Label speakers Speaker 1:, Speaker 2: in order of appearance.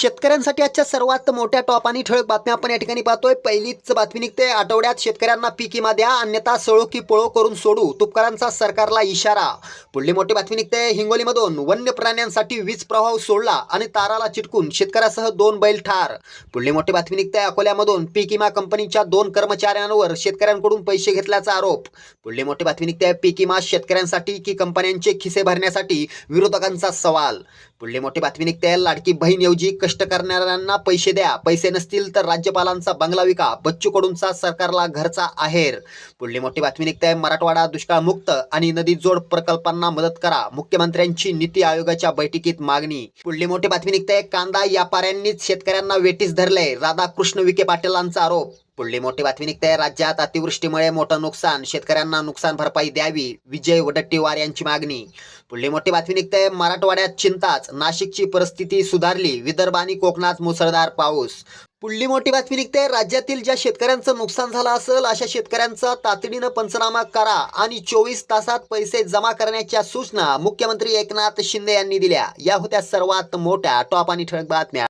Speaker 1: शेतकऱ्यांसाठी आजच्या सर्वात मोठ्या टॉप आणि ठळक बातम्या आपण या ठिकाणी पाहतोय. पहिलीच बातमी निघते. आठवड्यात शेतकऱ्यांना पीक विमा द्या. अन्यथा सळो की पळो करून सोडू. तुपकरांचा सरकारला इशारा. पुढली मोठी बातमी निघते. हिंगोलीमधून वन्य प्राण्यांसाठी वीज प्रवाह सोडला आणि ताराला चिटकून शेतकऱ्यासह दोन बैल ठार. पुढली मोठी बातमी निघते. अकोल्यामधून पीक विमा कंपनीच्या दोन कर्मचाऱ्यांवर शेतकऱ्यांकडून पैसे घेतल्याचा आरोप. पुढली मोठी बातमी निघते. पीक विमा शेतकऱ्यांसाठी की कंपन्यांचे खिसे भरण्यासाठी विरोधकांचा सवाल. पुढली मोठी बातमी निघते. लाडकी बहीण ऐवजी कष्ट करणाऱ्यांना पैसे द्या. पैसे नसतील तर राज्यपालांचा बंगला विका. बच्चू कडूंचा सरकारला घरचा आहेर. पुढली मोठी बातमी निघते मराठवाडा दुष्काळ मुक्त आणि नदी जोड प्रकल्पांना मदत करा. मुख्यमंत्र्यांची नीती आयोगाच्या बैठकीत मागणी. पुढली मोठी बातमी निघते कांदा व्यापाऱ्यांनीच शेतकऱ्यांना वेटीस धरले राधाकृष्ण विखे पाटीलांचा आरोप. पुढली मोठी बातमी निघते. राज्यात अतिवृष्टीमुळे मोठं नुकसान शेतकऱ्यांना नुकसान भरपाई द्यावी विजय वडट्टीवार यांची मागणी. पुढली मोठी बातमी निघते. मराठवाड्यात चिंताच नाशिकची परिस्थिती सुधारली विदर्भ आणि कोकणात मुसळधार पाऊस. पुढली मोठी बातमी निघते. राज्यातील ज्या शेतकऱ्यांचं नुकसान झालं असेल अशा शेतकऱ्यांचा तातडीनं पंचनामा करा आणि चोवीस तासात पैसे जमा करण्याच्या सूचना मुख्यमंत्री एकनाथ शिंदे यांनी दिल्या. या होत्या सर्वात मोठ्या टॉप आणि ठळक बातम्या.